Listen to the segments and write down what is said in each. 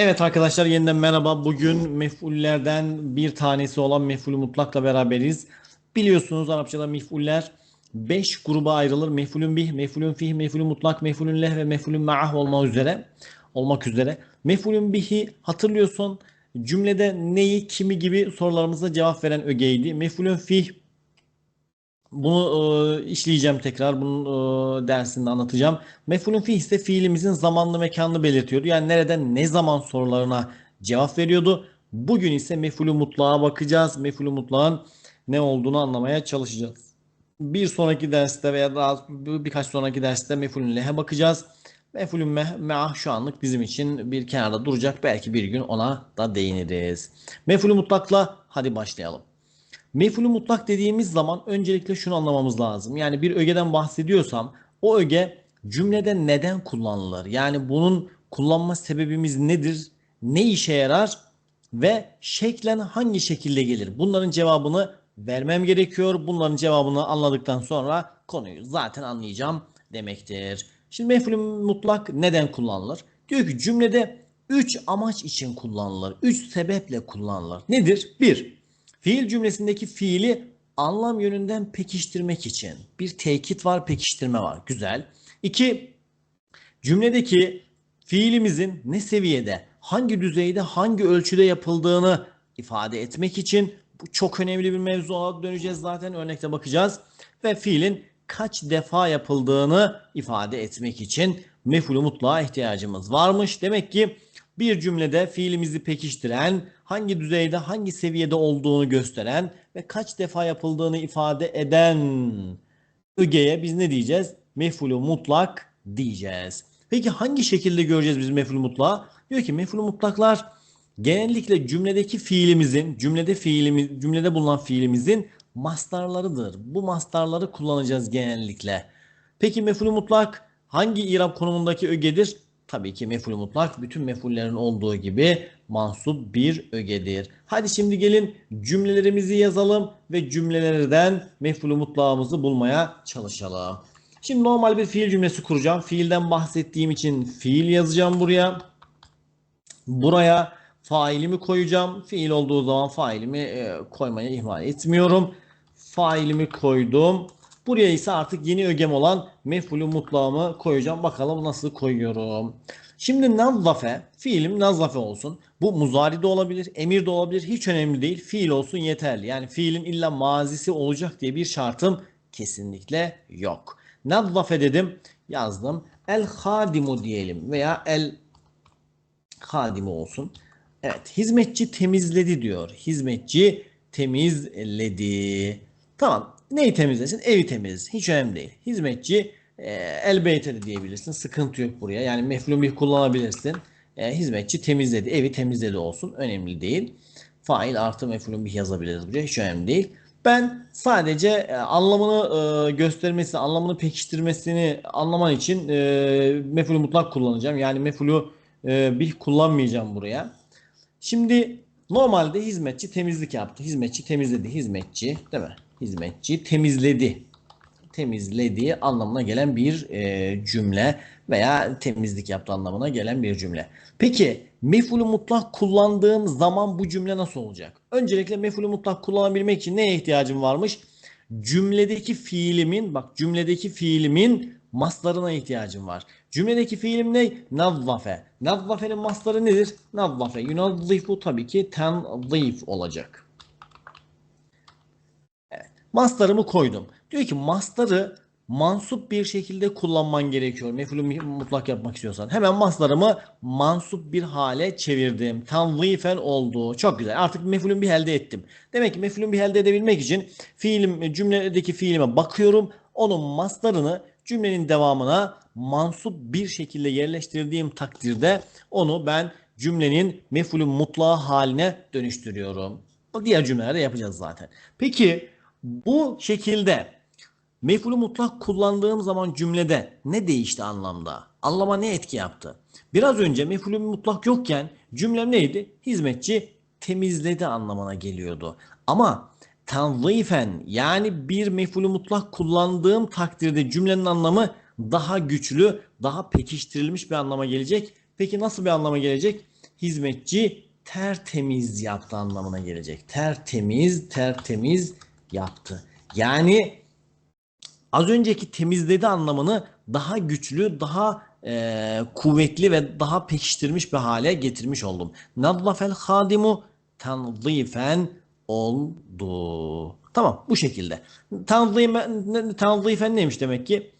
Evet arkadaşlar yeniden merhaba. Bugün mef'ullerden bir tanesi olan mef'ulü mutlakla beraberiz. Biliyorsunuz Arapçada mef'uller 5 gruba ayrılır. Mef'ulün bih, mef'ulün fih, mef'ulün mutlak, mef'ulün leh ve mef'ulün ma'ah olmak üzere. Olmak üzere. Mef'ulün bihi hatırlıyorsun cümlede neyi, kimi gibi sorularımıza cevap veren ögeydi. Mef'ulün fih bunu e, işleyeceğim tekrar. Bunun e, dersinde anlatacağım. Mef'ulün fih ise fiilimizin zamanlı mekanını belirtiyordu. Yani nereden ne zaman sorularına cevap veriyordu. Bugün ise mef'ulü mutlağa bakacağız. Mef'ulü mutlağın ne olduğunu anlamaya çalışacağız. Bir sonraki derste veya daha birkaç sonraki derste mef'ulün lehe bakacağız. Mef'ulün me'ah şu anlık bizim için bir kenarda duracak. Belki bir gün ona da değiniriz. Mef'ulü mutlakla hadi başlayalım. Mef'ulü mutlak dediğimiz zaman öncelikle şunu anlamamız lazım. Yani bir ögeden bahsediyorsam o öge cümlede neden kullanılır? Yani bunun kullanma sebebimiz nedir? Ne işe yarar? Ve şeklen hangi şekilde gelir? Bunların cevabını vermem gerekiyor. Bunların cevabını anladıktan sonra konuyu zaten anlayacağım demektir. Şimdi mef'ulü mutlak neden kullanılır? Diyor ki cümlede 3 amaç için kullanılır. 3 sebeple kullanılır. Nedir? 1. Fiil cümlesindeki fiili anlam yönünden pekiştirmek için. Bir tekit var, pekiştirme var. Güzel. İki, cümledeki fiilimizin ne seviyede, hangi düzeyde, hangi ölçüde yapıldığını ifade etmek için bu çok önemli bir mevzuya döneceğiz zaten örnekte bakacağız. Ve fiilin kaç defa yapıldığını ifade etmek için mef'ulü mutlağa ihtiyacımız varmış. Demek ki bir cümlede fiilimizi pekiştiren, hangi düzeyde, hangi seviyede olduğunu gösteren ve kaç defa yapıldığını ifade eden ögeye biz ne diyeceğiz? Mef'ulü mutlak diyeceğiz. Peki hangi şekilde göreceğiz biz mef'ulü mutlağı? Diyor ki mef'ulü mutlaklar genellikle cümledeki fiilimizin, cümlede fiilimiz, cümlede bulunan fiilimizin mastarlarıdır. Bu mastarları kullanacağız genellikle. Peki mef'ulü mutlak hangi irab konumundaki ögedir? Tabii ki mef'ulü mutlak bütün mef'ullerin olduğu gibi mansup bir ögedir. Hadi şimdi gelin cümlelerimizi yazalım ve cümlelerden mef'ulü mutlağımızı bulmaya çalışalım. Şimdi normal bir fiil cümlesi kuracağım. Fiilden bahsettiğim için fiil yazacağım buraya. Buraya failimi koyacağım. Fiil olduğu zaman failimi e, koymaya ihmal etmiyorum. Failimi koydum. Buraya ise artık yeni ögem olan mef'ulü mutlağımı koyacağım. Bakalım nasıl koyuyorum. Şimdi nazzafe, fiilim nazzafe olsun. Bu muzari de olabilir, emir de olabilir. Hiç önemli değil. Fiil olsun yeterli. Yani fiilin illa mazisi olacak diye bir şartım kesinlikle yok. Nazzafe dedim, yazdım. El hadimu diyelim veya el hadimu olsun. Evet, hizmetçi temizledi diyor. Hizmetçi temizledi. Tamam. Neyi temizlesin? Evi temiz. Hiç önemli değil. Hizmetçi e, el beyte de diyebilirsin. Sıkıntı yok buraya. Yani mef'ulün bih kullanabilirsin. E, hizmetçi temizledi. Evi temizledi olsun. Önemli değil. Fail artı mef'ulün bih yazabiliriz buraya. Hiç önemli değil. Ben sadece e, anlamını e, göstermesini, anlamını pekiştirmesini anlaman için e, mef'ulü mutlak kullanacağım. Yani mef'ulü e, bih kullanmayacağım buraya. Şimdi normalde hizmetçi temizlik yaptı. Hizmetçi temizledi. Hizmetçi değil mi? Hizmetçi temizledi. Temizlediği anlamına gelen bir e, cümle veya temizlik yaptı anlamına gelen bir cümle. Peki mef'ulü mutlak kullandığım zaman bu cümle nasıl olacak? Öncelikle mef'ulü mutlak kullanabilmek için neye ihtiyacım varmış? Cümledeki fiilimin bak cümledeki fiilimin maslarına ihtiyacım var. Cümledeki fiilim ne? Nazzafe. Nazzafe'nin masları nedir? Nazzafe. Yunazzifu tabii ki tenzif olacak. Mastarımı koydum. Diyor ki mastarı mansup bir şekilde kullanman gerekiyor. Mef'ulü mutlak yapmak istiyorsan. Hemen mastarımı mansup bir hale çevirdim. Tanzifen oldu. Çok güzel. Artık mef'ulün bir elde ettim. Demek ki mef'ulün bir elde edebilmek için fiilim cümledeki fiilime bakıyorum. Onun mastarını cümlenin devamına mansup bir şekilde yerleştirdiğim takdirde onu ben cümlenin mef'ulü mutlağı haline dönüştürüyorum. O diğer cümlelerde yapacağız zaten. Peki bu şekilde mef'ulü mutlak kullandığım zaman cümlede ne değişti anlamda? Anlama ne etki yaptı? Biraz önce mef'ulü mutlak yokken cümlem neydi? Hizmetçi temizledi anlamına geliyordu. Ama tanzifen yani bir mef'ulü mutlak kullandığım takdirde cümlenin anlamı daha güçlü, daha pekiştirilmiş bir anlama gelecek. Peki nasıl bir anlama gelecek? hizmetçi tertemiz yaptı anlamına gelecek. Tertemiz, tertemiz yaptı. Yani az önceki temizledi anlamını daha güçlü, daha e, kuvvetli ve daha pekiştirmiş bir hale getirmiş oldum. Nadlafel hadimu tanzifen oldu. Tamam bu şekilde. Tanzifen, neymiş demek ki?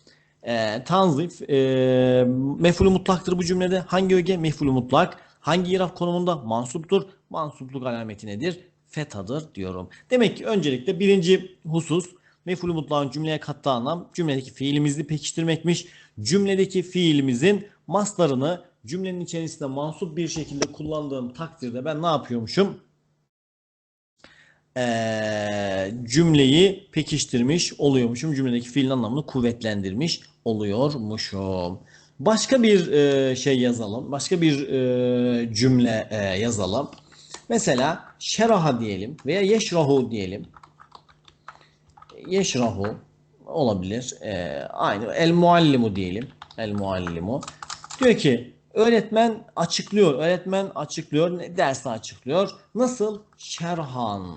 E, tanzif e, mef'ulü mutlaktır bu cümlede. Hangi öge? Mef'ulü mutlak. Hangi iraf konumunda? Mansuptur. Mansupluk alameti nedir? Fetadır diyorum. Demek ki öncelikle birinci husus mef'ulü mutlağın cümleye kattığı anlam cümledeki fiilimizi pekiştirmekmiş. Cümledeki fiilimizin maslarını cümlenin içerisinde mansup bir şekilde kullandığım takdirde ben ne yapıyormuşum? Ee, cümleyi pekiştirmiş oluyormuşum. Cümledeki fiilin anlamını kuvvetlendirmiş oluyormuşum. Başka bir e, şey yazalım. Başka bir e, cümle e, yazalım. Mesela şeraha diyelim veya yeşrahu diyelim. Yeşrahu olabilir. E, aynı el muallimu diyelim. El muallimu. Diyor ki öğretmen açıklıyor. Öğretmen açıklıyor. Dersi açıklıyor. Nasıl? Şerhan.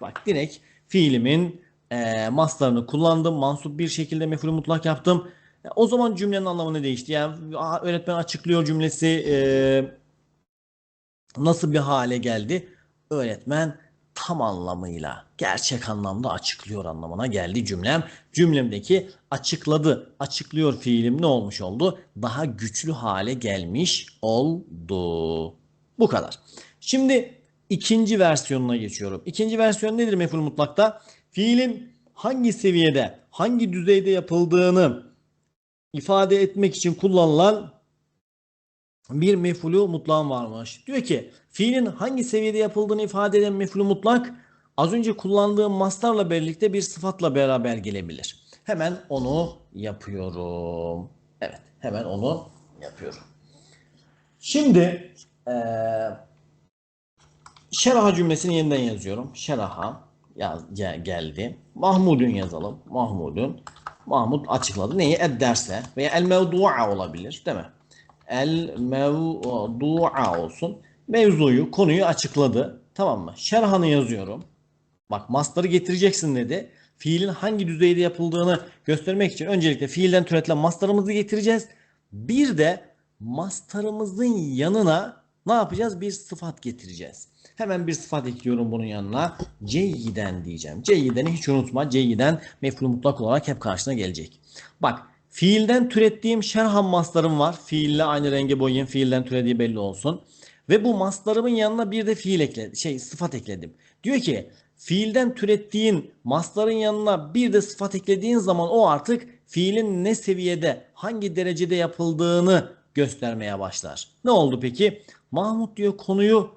Bak direkt fiilimin e, maslarını kullandım. Mansup bir şekilde mef'ulü mutlak yaptım. E, o zaman cümlenin anlamı ne değişti? Yani öğretmen açıklıyor cümlesi e, nasıl bir hale geldi? Öğretmen tam anlamıyla, gerçek anlamda açıklıyor anlamına geldi cümlem. Cümlemdeki açıkladı, açıklıyor fiilim ne olmuş oldu? Daha güçlü hale gelmiş oldu. Bu kadar. Şimdi ikinci versiyonuna geçiyorum. İkinci versiyon nedir mef'ul mutlakta? Fiilin hangi seviyede, hangi düzeyde yapıldığını ifade etmek için kullanılan bir mef'ulü mutlak varmış. Diyor ki fiilin hangi seviyede yapıldığını ifade eden mef'ulü mutlak az önce kullandığım mastarla birlikte bir sıfatla beraber gelebilir. Hemen onu yapıyorum. Evet hemen onu yapıyorum. Şimdi ee, şeraha cümlesini yeniden yazıyorum. Şeraha yaz, geldi. Mahmudun yazalım. Mahmudun. Mahmud açıkladı. Neyi? Ed derse veya el mevdu'a olabilir değil mi? El mevdu'a olsun. Mevzuyu, konuyu açıkladı. Tamam mı? Şerhanı yazıyorum. Bak mastarı getireceksin dedi. Fiilin hangi düzeyde yapıldığını göstermek için öncelikle fiilden türetilen mastarımızı getireceğiz. Bir de mastarımızın yanına ne yapacağız? Bir sıfat getireceğiz. Hemen bir sıfat ekliyorum bunun yanına. Ceyyiden diyeceğim. Ceyyiden'i hiç unutma. Ceyyiden mef'ul mutlak olarak hep karşına gelecek. Bak fiilden türettiğim şerhan maslarım var. Fiille aynı renge boyayayım. Fiilden türediği belli olsun. Ve bu maslarımın yanına bir de fiil ekledim. Şey sıfat ekledim. Diyor ki fiilden türettiğin masların yanına bir de sıfat eklediğin zaman o artık fiilin ne seviyede, hangi derecede yapıldığını göstermeye başlar. Ne oldu peki? Mahmut diyor konuyu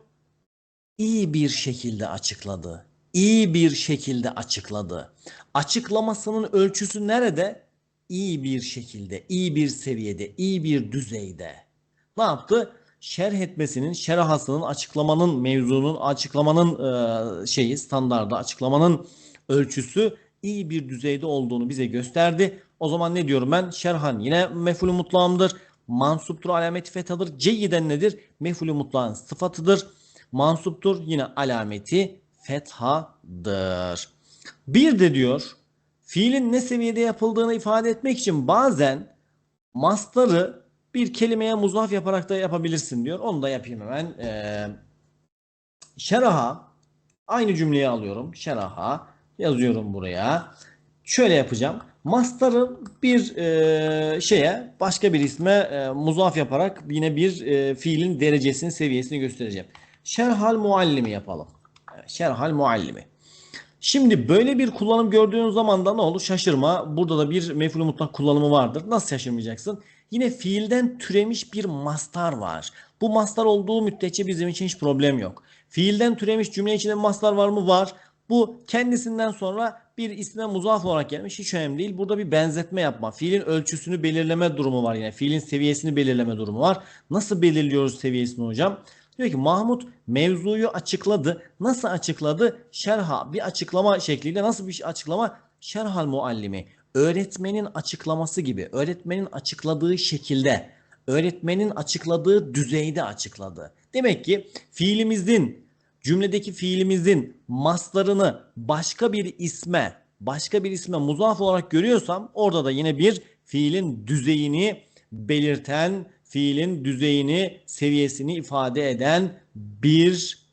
iyi bir şekilde açıkladı. İyi bir şekilde açıkladı. Açıklamasının ölçüsü nerede? İyi bir şekilde, iyi bir seviyede, iyi bir düzeyde. Ne yaptı? Şerh etmesinin, şerahasının, açıklamanın, mevzunun, açıklamanın e, şeyi, standardı, açıklamanın ölçüsü iyi bir düzeyde olduğunu bize gösterdi. O zaman ne diyorum ben? Şerhan yine mef'ulü mutlağımdır. Mansuptur, alameti fethadır. Ceyyiden nedir? Mef'ulü mutlağın sıfatıdır mansuptur. Yine alameti fethadır. Bir de diyor fiilin ne seviyede yapıldığını ifade etmek için bazen mastarı bir kelimeye muzaf yaparak da yapabilirsin diyor. Onu da yapayım hemen. Ee, şeraha aynı cümleyi alıyorum. Şeraha yazıyorum buraya. Şöyle yapacağım. Mastarı bir e, şeye başka bir isme e, muzaf yaparak yine bir e, fiilin derecesini seviyesini göstereceğim. Şerhal muallimi yapalım. şerhal muallimi. Şimdi böyle bir kullanım gördüğün zaman da ne olur? Şaşırma. Burada da bir mef'ulü mutlak kullanımı vardır. Nasıl şaşırmayacaksın? Yine fiilden türemiş bir mastar var. Bu mastar olduğu müddetçe bizim için hiç problem yok. Fiilden türemiş cümle içinde mastar var mı? Var. Bu kendisinden sonra bir isme muzaf olarak gelmiş. Hiç önemli değil. Burada bir benzetme yapma. Fiilin ölçüsünü belirleme durumu var yine. Fiilin seviyesini belirleme durumu var. Nasıl belirliyoruz seviyesini hocam? Diyor ki Mahmut mevzuyu açıkladı. Nasıl açıkladı? Şerha bir açıklama şekliyle nasıl bir açıklama? Şerhal muallimi öğretmenin açıklaması gibi öğretmenin açıkladığı şekilde öğretmenin açıkladığı düzeyde açıkladı. Demek ki fiilimizin cümledeki fiilimizin maslarını başka bir isme başka bir isme muzaf olarak görüyorsam orada da yine bir fiilin düzeyini belirten, fiilin düzeyini, seviyesini ifade eden bir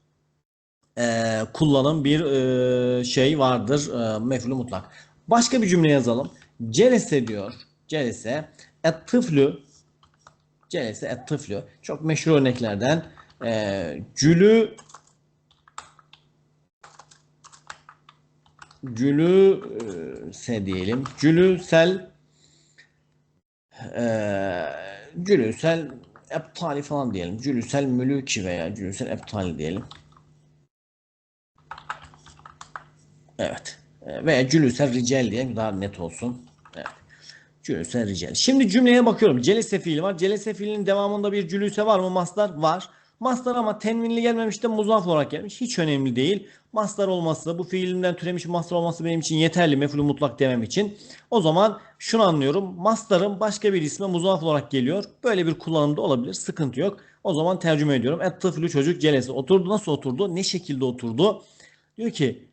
e, kullanım bir e, şey vardır e, mef'ulü mutlak. Başka bir cümle yazalım. Celese diyor. Celese et tıflü Celese et tıflü. Çok meşhur örneklerden e, cülü cülüse diyelim. Cülüsel e, cülüsel eptali falan diyelim. Cülüsel mülüki veya cülüsel eptali diyelim. Evet. Veya cülüsel ricel diye daha net olsun. Evet. Cülüsel ricel. Şimdi cümleye bakıyorum. Celese fiili var. Celese fiilinin devamında bir cülüse var mı? Maslar var. Maslar ama tenvinli gelmemiş de muzaf olarak gelmiş. Hiç önemli değil. Maslar olması, bu fiilimden türemiş maslar olması benim için yeterli. Mefulü mutlak demem için. O zaman şunu anlıyorum. Masların başka bir isme muzaf olarak geliyor. Böyle bir kullanımda olabilir. Sıkıntı yok. O zaman tercüme ediyorum. Et tıflü çocuk celesi. Oturdu. Nasıl oturdu? Ne şekilde oturdu? Diyor ki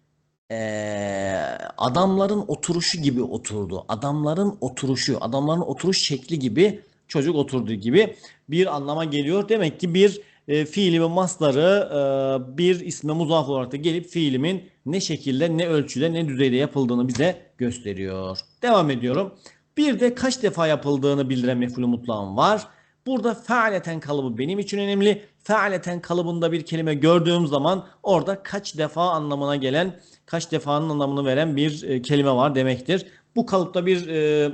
ee, adamların oturuşu gibi oturdu. Adamların oturuşu, adamların oturuş şekli gibi çocuk oturduğu gibi bir anlama geliyor. Demek ki bir e, fiili masları e, bir isme muzaf olarak da gelip fiilimin ne şekilde, ne ölçüde, ne düzeyde yapıldığını bize gösteriyor. Devam ediyorum. Bir de kaç defa yapıldığını bildiren mef'ulü mutlağım var. Burada fealeten kalıbı benim için önemli. Fealeten kalıbında bir kelime gördüğüm zaman orada kaç defa anlamına gelen, kaç defanın anlamını veren bir e, kelime var demektir. Bu kalıpta bir e,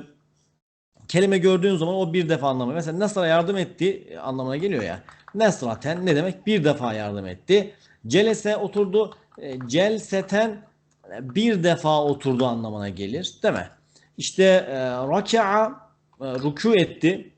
kelime gördüğün zaman o bir defa anlamı. Mesela Nasr'a yardım etti e, anlamına geliyor ya. Nesraten ne demek? Bir defa yardım etti. Celese oturdu. E, celseten e, bir defa oturdu anlamına gelir. Değil mi? İşte e, raka'a e, rükû etti.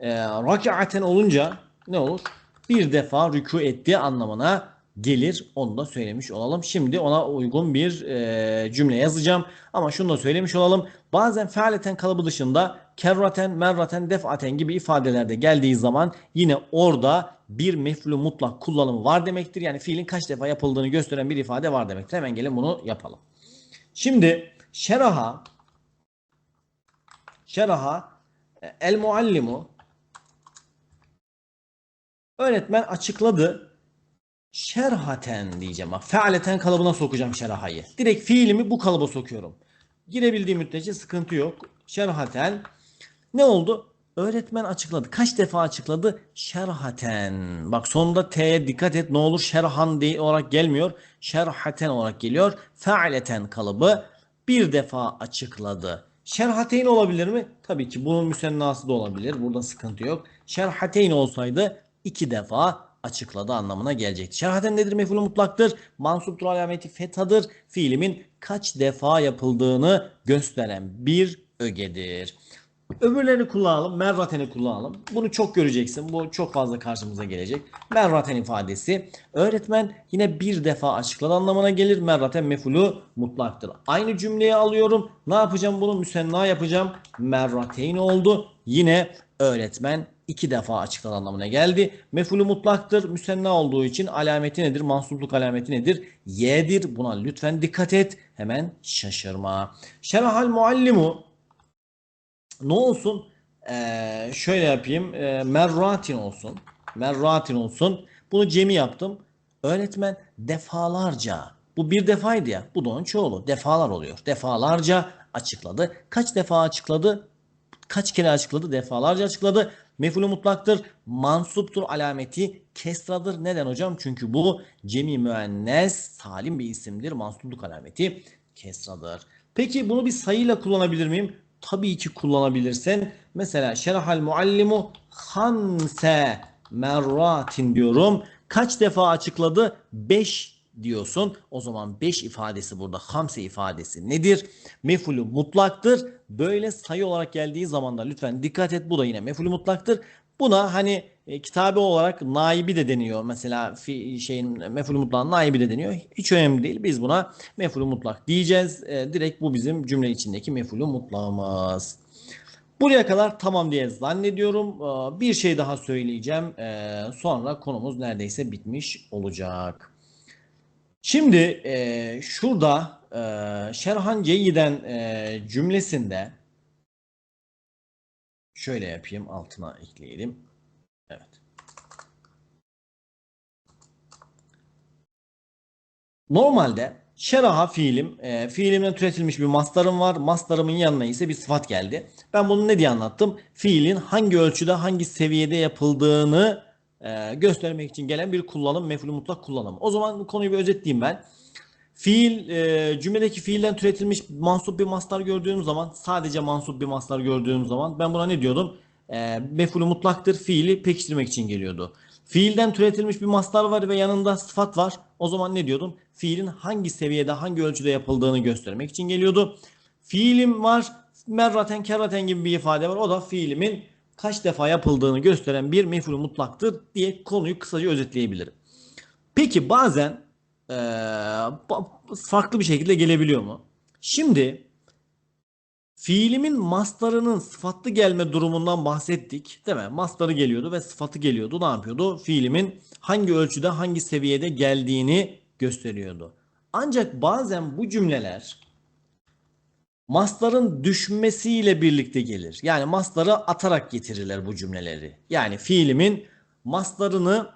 E, rakaaten olunca ne olur? Bir defa rükû etti anlamına gelir. Onu da söylemiş olalım. Şimdi ona uygun bir e, cümle yazacağım. Ama şunu da söylemiş olalım. Bazen fealeten kalıbı dışında kerraten, merraten, defaten gibi ifadelerde geldiği zaman yine orada bir mef'ulü mutlak kullanımı var demektir. Yani fiilin kaç defa yapıldığını gösteren bir ifade var demektir. Hemen gelin bunu yapalım. Şimdi şeraha şeraha e, el muallimu öğretmen açıkladı şerhaten diyeceğim. Bak fealeten kalıbına sokacağım şerahayı. Direkt fiilimi bu kalıba sokuyorum. Girebildiğim müddetçe sıkıntı yok. Şerhaten ne oldu? Öğretmen açıkladı. Kaç defa açıkladı? Şerhaten. Bak sonunda T'ye dikkat et. Ne olur şerhan diye olarak gelmiyor. Şerhaten olarak geliyor. Fealeten kalıbı bir defa açıkladı. Şerhateyn olabilir mi? Tabii ki bunun müsennası da olabilir. Burada sıkıntı yok. Şerhateyn olsaydı iki defa açıkladı anlamına gelecektir. Şerhaten nedir? Mef'ulü mutlaktır. Mansuptur alameti fethadır. Fiilimin kaç defa yapıldığını gösteren bir ögedir. Öbürlerini kullanalım. Merrateni kullanalım. Bunu çok göreceksin. Bu çok fazla karşımıza gelecek. Merraten ifadesi. Öğretmen yine bir defa açıkladı anlamına gelir. Merraten mefulü mutlaktır. Aynı cümleyi alıyorum. Ne yapacağım bunu? Müsenna yapacağım. Merrateyn oldu. Yine öğretmen iki defa açıkladı anlamına geldi. Mefulü mutlaktır. Müsenna olduğu için alameti nedir? Mansupluk alameti nedir? Y'dir. Buna lütfen dikkat et. Hemen şaşırma. Şerahal muallimu ne olsun? Ee, şöyle yapayım. Ee, merratin olsun. Merratin olsun. Bunu cemi yaptım. Öğretmen defalarca. Bu bir defaydı ya. Bu da onun çoğulu. Defalar oluyor. Defalarca açıkladı. Kaç defa açıkladı? Kaç kere açıkladı? Defalarca açıkladı. Mefulü mutlaktır. Mansuptur alameti kesradır. Neden hocam? Çünkü bu cemi müennes salim bir isimdir. Mansupluk alameti kesradır. Peki bunu bir sayıyla kullanabilir miyim? Tabii ki kullanabilirsin. Mesela şerahal muallimu hamse merratin diyorum. Kaç defa açıkladı? 5 diyorsun. O zaman 5 ifadesi burada. Hamse ifadesi nedir? Mefulü mutlaktır. Böyle sayı olarak geldiği zaman da lütfen dikkat et. Bu da yine mefulü mutlaktır. Buna hani e, kitabe olarak naibi de deniyor. Mesela fi, şeyin mefulü mutlak naibi de deniyor. Hiç önemli değil. Biz buna mefulü mutlak diyeceğiz. E, direkt bu bizim cümle içindeki mefulü mutlağımız. Buraya kadar tamam diye zannediyorum. Ee, Bir şey daha söyleyeceğim. Ee, Sonra konumuz neredeyse bitmiş olacak. Şimdi e, şurada e, Şerhan Ceyyiden e, cümlesinde şöyle yapayım altına ekleyelim. Evet. Normalde şeraha fiilim, e, fiilimden türetilmiş bir mastarım var. Mastarımın yanına ise bir sıfat geldi. Ben bunu ne diye anlattım? Fiilin hangi ölçüde, hangi seviyede yapıldığını e, göstermek için gelen bir kullanım, mef'ulü mutlak kullanım. O zaman konuyu bir özetleyeyim ben. Fiil, e, cümledeki fiilden türetilmiş mansup bir mastar gördüğüm zaman, sadece mansup bir mastar gördüğüm zaman ben buna ne diyordum? E, mef'ulü mutlaktır, fiili pekiştirmek için geliyordu. Fiilden türetilmiş bir mastar var ve yanında sıfat var. O zaman ne diyordum? Fiilin hangi seviyede, hangi ölçüde yapıldığını göstermek için geliyordu. Fiilim var, merraten, kerraten gibi bir ifade var. O da fiilimin kaç defa yapıldığını gösteren bir mef'ulü mutlaktır diye konuyu kısaca özetleyebilirim. Peki bazen ba- farklı bir şekilde gelebiliyor mu? Şimdi fiilimin mastarının sıfatlı gelme durumundan bahsettik. Değil mi? Mastarı geliyordu ve sıfatı geliyordu. Ne yapıyordu? Fiilimin hangi ölçüde, hangi seviyede geldiğini gösteriyordu. Ancak bazen bu cümleler mastarın düşmesiyle birlikte gelir. Yani mastarı atarak getirirler bu cümleleri. Yani fiilimin mastarını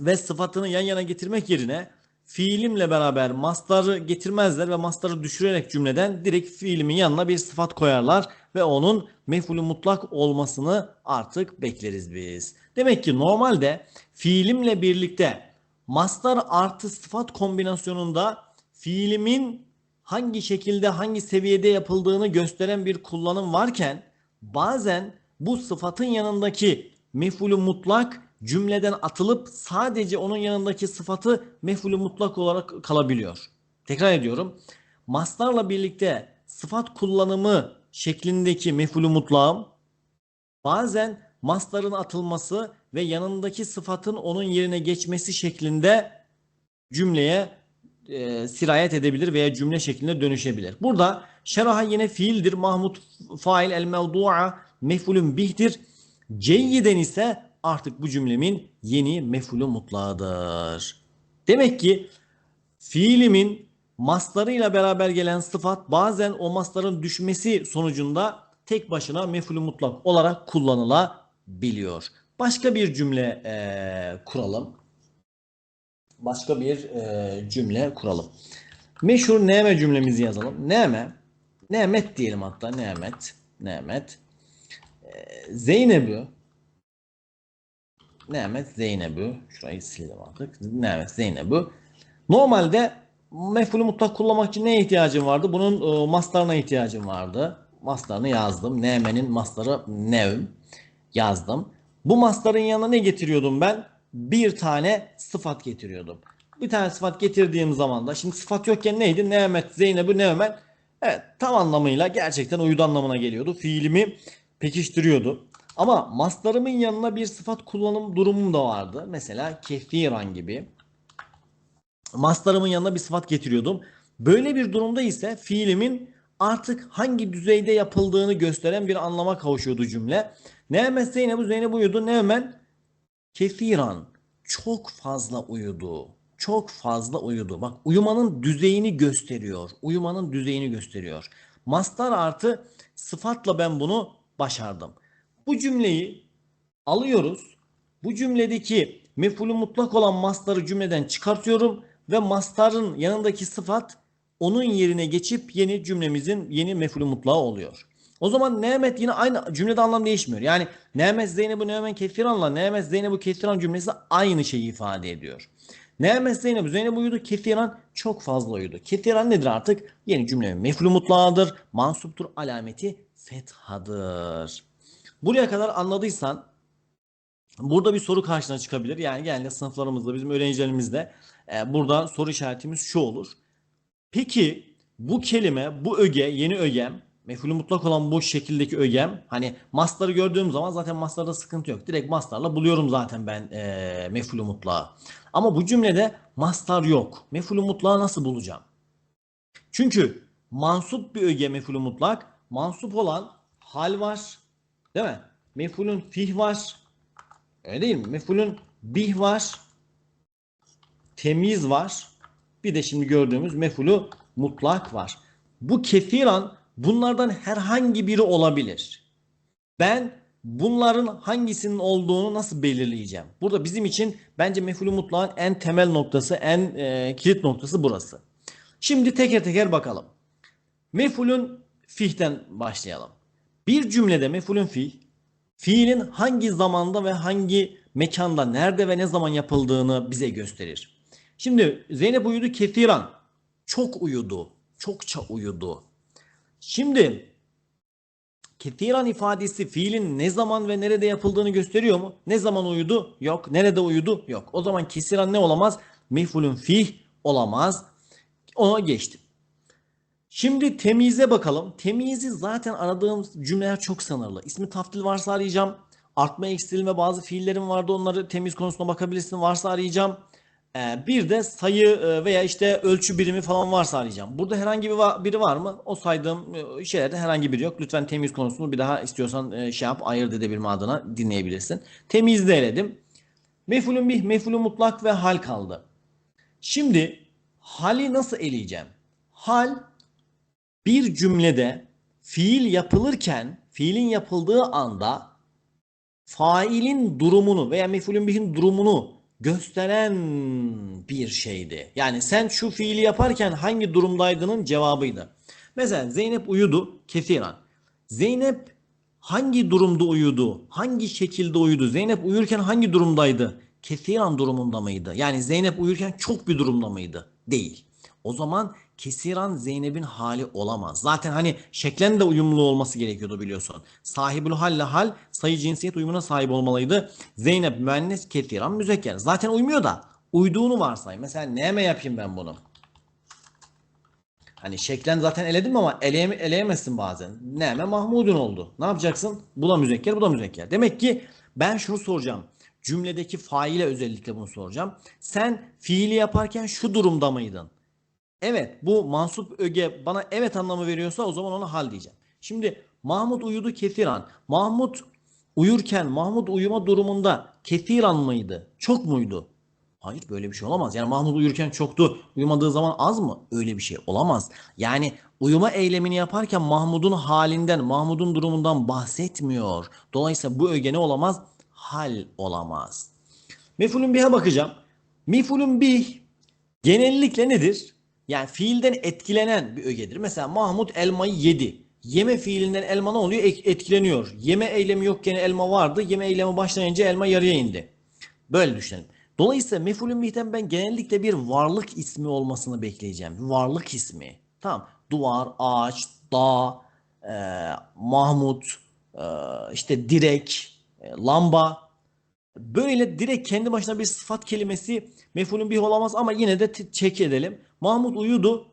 ve sıfatını yan yana getirmek yerine fiilimle beraber mastarı getirmezler ve mastarı düşürerek cümleden direkt fiilimin yanına bir sıfat koyarlar ve onun mef'ulü mutlak olmasını artık bekleriz biz. Demek ki normalde fiilimle birlikte mastar artı sıfat kombinasyonunda fiilimin hangi şekilde hangi seviyede yapıldığını gösteren bir kullanım varken bazen bu sıfatın yanındaki mef'ulü mutlak cümleden atılıp sadece onun yanındaki sıfatı mef'ulü mutlak olarak kalabiliyor. Tekrar ediyorum. Mastarla birlikte sıfat kullanımı şeklindeki mef'ulü mutlağım bazen mastarın atılması ve yanındaki sıfatın onun yerine geçmesi şeklinde cümleye e, sirayet edebilir veya cümle şeklinde dönüşebilir. Burada şeraha yine fiildir. Mahmud fail el mevdu'a mef'ulün bihtir. Ceyyiden ise artık bu cümlemin yeni mef'ulü mutlağıdır. Demek ki fiilimin mastarıyla beraber gelen sıfat bazen o mastarın düşmesi sonucunda tek başına mef'ulü mutlak olarak kullanılabiliyor. Başka bir cümle e, kuralım. Başka bir e, cümle kuralım. Meşhur neme cümlemizi yazalım. Neme, Nemet diyelim hatta. Nemet, Nemet. E, Zeynep'ü Nemet Zeynep'ü şurayı sildim artık. Nemet Zeynep'ü Normalde mef'ulü mutlak kullanmak için neye ihtiyacım vardı? Bunun e, mastarına ihtiyacım vardı. Mastarını yazdım. Neme'nin mastarı nevm yazdım. Bu mastarın yanına ne getiriyordum ben? Bir tane sıfat getiriyordum. Bir tane sıfat getirdiğim zaman da şimdi sıfat yokken neydi? Nemet, Zeynep'ü, Nevmen. Evet tam anlamıyla gerçekten uydu anlamına geliyordu. Fiilimi pekiştiriyordu. Ama mastarımın yanına bir sıfat kullanım durumum da vardı. Mesela kefiran gibi mastarımın yanına bir sıfat getiriyordum. Böyle bir durumda ise fiilimin artık hangi düzeyde yapıldığını gösteren bir anlama kavuşuyordu cümle. Ne'met Zeynep Zeynep uyudu. Ne'men kefiran çok fazla uyudu. Çok fazla uyudu. Bak uyumanın düzeyini gösteriyor. Uyumanın düzeyini gösteriyor. Mastar artı sıfatla ben bunu başardım. Bu cümleyi alıyoruz. Bu cümledeki mef'ulü mutlak olan mastarı cümleden çıkartıyorum ve mastarın yanındaki sıfat onun yerine geçip yeni cümlemizin yeni mef'ulü mutlağı oluyor. O zaman Nemet yine aynı cümlede anlam değişmiyor. Yani Nemet Zeynep'u Nemen Kefiran'la Nemet Zeynep'u Kefiran cümlesi aynı şeyi ifade ediyor. Nemet Zeynep Zeynep uyudu Kefiran çok fazla uyudu. Kefiran nedir artık? Yeni cümlenin mef'ulü mutlağıdır. Mansuptur alameti fethadır. Buraya kadar anladıysan burada bir soru karşına çıkabilir. Yani genelde sınıflarımızda bizim öğrencilerimizde e, burada soru işaretimiz şu olur. Peki bu kelime, bu öge, yeni ögem, mef'ulü mutlak olan bu şekildeki ögem, hani mastarı gördüğüm zaman zaten mastarda sıkıntı yok. Direkt mastarla buluyorum zaten ben e, mef'ulü mutlağı. Ama bu cümlede mastar yok. Mef'ulü mutlağı nasıl bulacağım? Çünkü mansup bir öge mef'ulü mutlak, mansup olan hal var. Değil mi? Mefulün fih var. Öyle değil mi? Mefulün bih var. Temiz var. Bir de şimdi gördüğümüz mefulu mutlak var. Bu kefiran bunlardan herhangi biri olabilir. Ben bunların hangisinin olduğunu nasıl belirleyeceğim? Burada bizim için bence mefulü mutlağın en temel noktası, en e, kilit noktası burası. Şimdi teker teker bakalım. Mefulün fihten başlayalım. Bir cümlede mefulün fiil, fiilin hangi zamanda ve hangi mekanda, nerede ve ne zaman yapıldığını bize gösterir. Şimdi Zeynep uyudu kesiran. Çok uyudu. Çokça uyudu. Şimdi kesiran ifadesi fiilin ne zaman ve nerede yapıldığını gösteriyor mu? Ne zaman uyudu? Yok. Nerede uyudu? Yok. O zaman kesiran ne olamaz? Mefulün fih olamaz. Ona geçtim. Şimdi temize bakalım. Temizi zaten aradığımız cümleler çok sınırlı. İsmi taftil varsa arayacağım. Artma eksilme bazı fiillerim vardı. Onları temiz konusuna bakabilirsin. Varsa arayacağım. Ee, bir de sayı e, veya işte ölçü birimi falan varsa arayacağım. Burada herhangi biri var mı? O saydığım e, şeylerde herhangi biri yok. Lütfen temiz konusunu bir daha istiyorsan e, şey yap ayırt edebilme adına dinleyebilirsin. Temizde eledim. Mefulün bih, mefulün mutlak ve hal kaldı. Şimdi hali nasıl eleyeceğim? Hal bir cümlede fiil yapılırken fiilin yapıldığı anda failin durumunu veya mefulün bihin durumunu gösteren bir şeydi. Yani sen şu fiili yaparken hangi durumdaydının cevabıydı. Mesela Zeynep uyudu kesiran. Zeynep hangi durumda uyudu? Hangi şekilde uyudu? Zeynep uyurken hangi durumdaydı? Kesiran durumunda mıydı? Yani Zeynep uyurken çok bir durumda mıydı? Değil. O zaman kesiran Zeynep'in hali olamaz. Zaten hani şeklen de uyumlu olması gerekiyordu biliyorsun. Sahibül halle hal sayı cinsiyet uyumuna sahip olmalıydı. Zeynep müennes kesiran müzekker. Zaten uymuyor da uyduğunu varsay. Mesela neme yapayım ben bunu? Hani şeklen zaten eledim ama eleyeme, eleyemezsin bazen. Neme Mahmud'un oldu. Ne yapacaksın? Bu da müzekker, bu da müzekker. Demek ki ben şunu soracağım. Cümledeki faile özellikle bunu soracağım. Sen fiili yaparken şu durumda mıydın? Evet bu mansup öge bana evet anlamı veriyorsa o zaman ona hal diyeceğim. Şimdi Mahmut uyudu kesiran. Mahmut uyurken Mahmut uyuma durumunda kesiran mıydı? Çok muydu? Hayır böyle bir şey olamaz. Yani Mahmut uyurken çoktu. Uyumadığı zaman az mı? Öyle bir şey olamaz. Yani uyuma eylemini yaparken Mahmud'un halinden, Mahmud'un durumundan bahsetmiyor. Dolayısıyla bu öge ne olamaz? Hal olamaz. Mefulün bih'e bakacağım. Mefulün bih genellikle nedir? Yani fiilden etkilenen bir ögedir. Mesela Mahmut elmayı yedi. Yeme fiilinden elma ne oluyor? Etkileniyor. Yeme eylemi yokken elma vardı. Yeme eylemi başlayınca elma yarıya indi. Böyle düşünelim. Dolayısıyla mefulün bihten ben genellikle bir varlık ismi olmasını bekleyeceğim. Bir varlık ismi. Tamam. Duvar, ağaç, dağ, e, Mahmut, e, işte direk, e, lamba. Böyle direkt kendi başına bir sıfat kelimesi mefulün bih olamaz ama yine de çek edelim. Mahmut uyudu.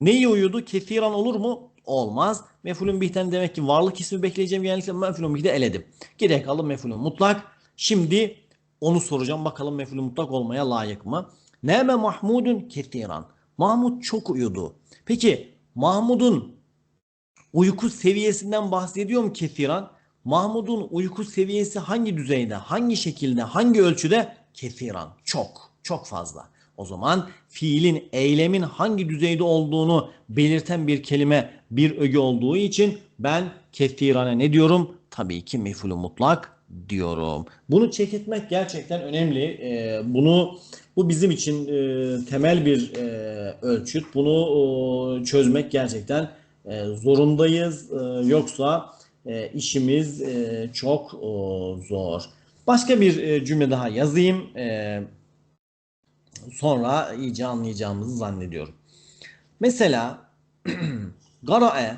Neyi uyudu? Kefiran olur mu? Olmaz. Mefulün bihten demek ki varlık ismi bekleyeceğim. Genellikle mefulün bihde eledim. Geriye kaldı mefulün mutlak. Şimdi onu soracağım. Bakalım mefulün mutlak olmaya layık mı? Neme Mahmudun kesiran. Mahmud çok uyudu. Peki Mahmud'un uyku seviyesinden bahsediyor mu kesiran? Mahmud'un uyku seviyesi hangi düzeyde, hangi şekilde, hangi ölçüde? Kesiran. Çok, çok fazla. O zaman fiilin, eylemin hangi düzeyde olduğunu belirten bir kelime, bir öge olduğu için ben kesirane ne diyorum? Tabii ki mefulü mutlak diyorum. Bunu check etmek gerçekten önemli. Ee, bunu bu bizim için e, temel bir e, ölçüt. Bunu e, çözmek gerçekten e, zorundayız. E, yoksa e, işimiz e, çok zor. Başka bir e, cümle daha yazayım. E, sonra iyice anlayacağımızı zannediyorum. Mesela Gara'e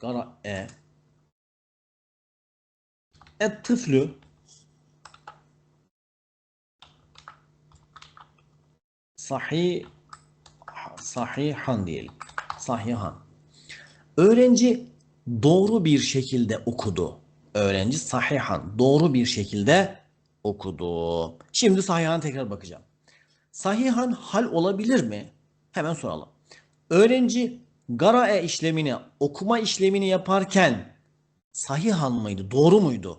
Gara'e et tıflü sahih sahihan diyelim. Sahihan. Öğrenci doğru bir şekilde okudu. Öğrenci sahihan doğru bir şekilde okudu. Şimdi sahihan tekrar bakacağım. Sahihan hal olabilir mi? Hemen soralım. Öğrenci Garae işlemini, okuma işlemini yaparken sahihan mıydı? Doğru muydu?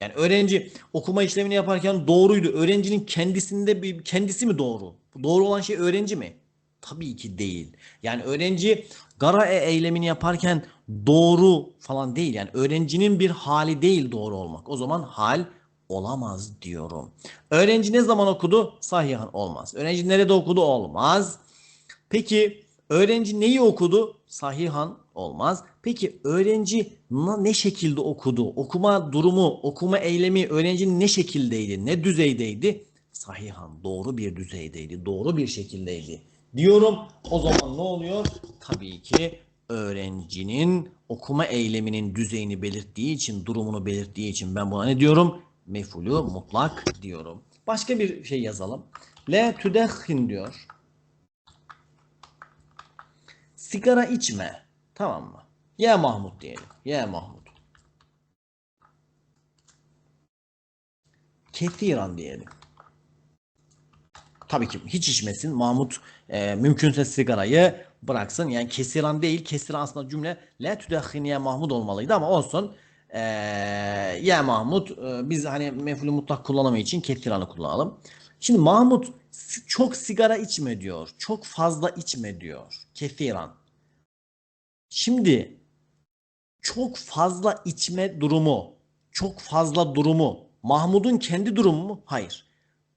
Yani öğrenci okuma işlemini yaparken doğruydu. Öğrencinin kendisinde bir kendisi mi doğru? Doğru olan şey öğrenci mi? Tabii ki değil. Yani öğrenci garae eylemini yaparken doğru falan değil. Yani öğrencinin bir hali değil doğru olmak. O zaman hal olamaz diyorum. Öğrenci ne zaman okudu? Sahihan olmaz. Öğrenci nerede okudu? Olmaz. Peki öğrenci neyi okudu? Sahihan olmaz. Peki öğrenci ne şekilde okudu? Okuma durumu, okuma eylemi öğrencinin ne şekildeydi? Ne düzeydeydi? Sahihan, doğru bir düzeydeydi. Doğru bir şekildeydi. Diyorum. O zaman ne oluyor? Tabii ki öğrencinin okuma eyleminin düzeyini belirttiği için, durumunu belirttiği için ben buna ne diyorum? Mefulü mutlak diyorum. Başka bir şey yazalım. Le tüdehhin diyor. Sigara içme. Tamam mı? Ya Mahmut diyelim. Ya Mahmut. Ketiran diyelim. Tabii ki hiç içmesin. Mahmut e, mümkünse sigarayı bıraksın. Yani kesiran değil. Kesiran aslında cümle la tüdehhin ya Mahmut olmalıydı ama olsun. E, ya Mahmut e, biz hani mefulü mutlak kullanamayı için ketiranı kullanalım. Şimdi Mahmut si- çok sigara içme diyor. Çok fazla içme diyor. Kesiran. Şimdi çok fazla içme durumu, çok fazla durumu Mahmud'un kendi durumu mu? Hayır.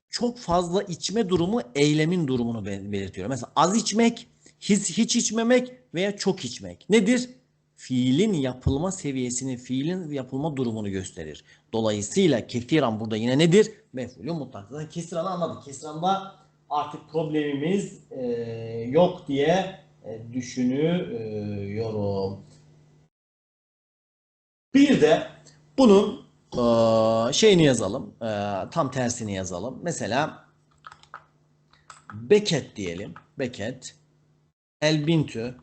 Çok fazla içme durumu eylemin durumunu be- belirtiyor. Mesela az içmek, hiç, hiç içmemek veya çok içmek. Nedir? Fiilin yapılma seviyesini, fiilin yapılma durumunu gösterir. Dolayısıyla kesiran burada yine nedir? Mef'ulü mutlak. Zaten kesiranı anladık. Kesiranda artık problemimiz e, yok diye e, düşünüyorum. Bir de bunun eee, şeyini yazalım. eee, tam tersini yazalım. Mesela Beket diyelim. Beket. Elbintü.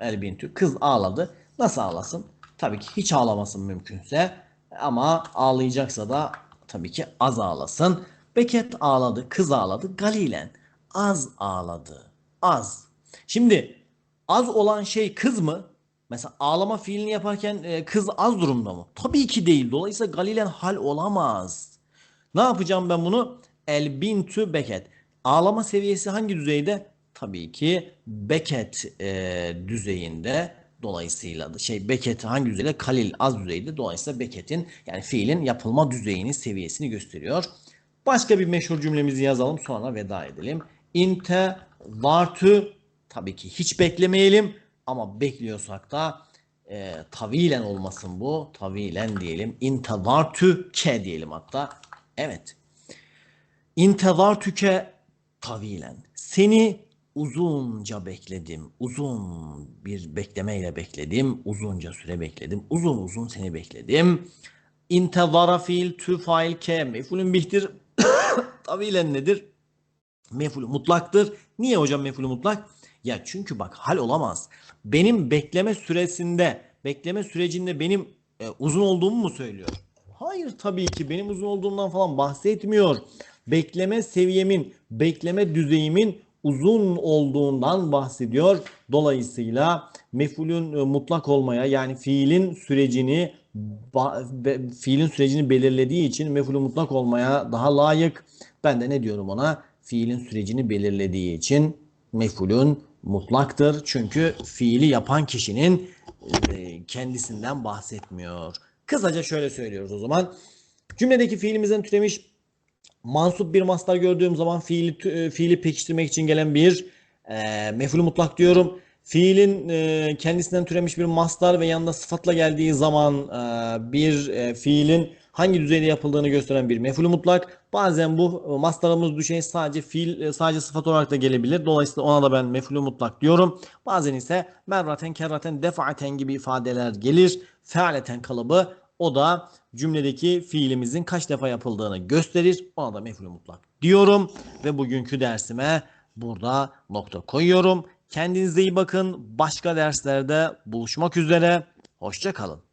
Elbintü. Kız ağladı. Nasıl ağlasın? Tabii ki hiç ağlamasın mümkünse. Ama ağlayacaksa da tabii ki az ağlasın. Beket ağladı. Kız ağladı. Galilen. Az ağladı. Az. Şimdi az olan şey kız mı? Mesela ağlama fiilini yaparken e, kız az durumda mı? Tabii ki değil. Dolayısıyla Galilen hal olamaz. Ne yapacağım ben bunu? El bintü beket. Ağlama seviyesi hangi düzeyde? Tabii ki beket e, düzeyinde. Dolayısıyla şey beket hangi düzeyde? Kalil az düzeyde. Dolayısıyla beketin yani fiilin yapılma düzeyini, seviyesini gösteriyor. Başka bir meşhur cümlemizi yazalım sonra veda edelim. İnte vartü tabii ki hiç beklemeyelim ama bekliyorsak da e, tavilen olmasın bu. Tavilen diyelim. İntevartü ke diyelim hatta. Evet. İntevartüke tavilen. Seni uzunca bekledim. Uzun bir beklemeyle bekledim. Uzunca süre bekledim. Uzun uzun seni bekledim. İntevara fiil tü fail ke mefulün bihtir. tavilen nedir? Mefulü mutlaktır. Niye hocam mefulü mutlak? Ya çünkü bak hal olamaz. Benim bekleme süresinde, bekleme sürecinde benim e, uzun olduğumu mu söylüyor? Hayır tabii ki benim uzun olduğumdan falan bahsetmiyor. Bekleme seviyemin, bekleme düzeyimin uzun olduğundan bahsediyor. Dolayısıyla mefulün e, mutlak olmaya yani fiilin sürecini fiilin sürecini belirlediği için mefulü mutlak olmaya daha layık. Ben de ne diyorum ona? Fiilin sürecini belirlediği için mefulün mutlaktır. Çünkü fiili yapan kişinin e, kendisinden bahsetmiyor. Kısaca şöyle söylüyoruz o zaman. Cümledeki fiilimizden türemiş mansup bir mastar gördüğüm zaman fiili e, fiili pekiştirmek için gelen bir e, mef'ulü mutlak diyorum. Fiilin e, kendisinden türemiş bir mastar ve yanında sıfatla geldiği zaman e, bir e, fiilin hangi düzeyde yapıldığını gösteren bir mef'ulü mutlak. Bazen bu e, mastarımız düşey sadece fiil e, sadece sıfat olarak da gelebilir. Dolayısıyla ona da ben mef'ulü mutlak diyorum. Bazen ise merraten, kerraten, defaten gibi ifadeler gelir. Fealeten kalıbı o da cümledeki fiilimizin kaç defa yapıldığını gösterir. Ona da mef'ulü mutlak diyorum ve bugünkü dersime burada nokta koyuyorum. Kendinize iyi bakın. Başka derslerde buluşmak üzere. Hoşça kalın.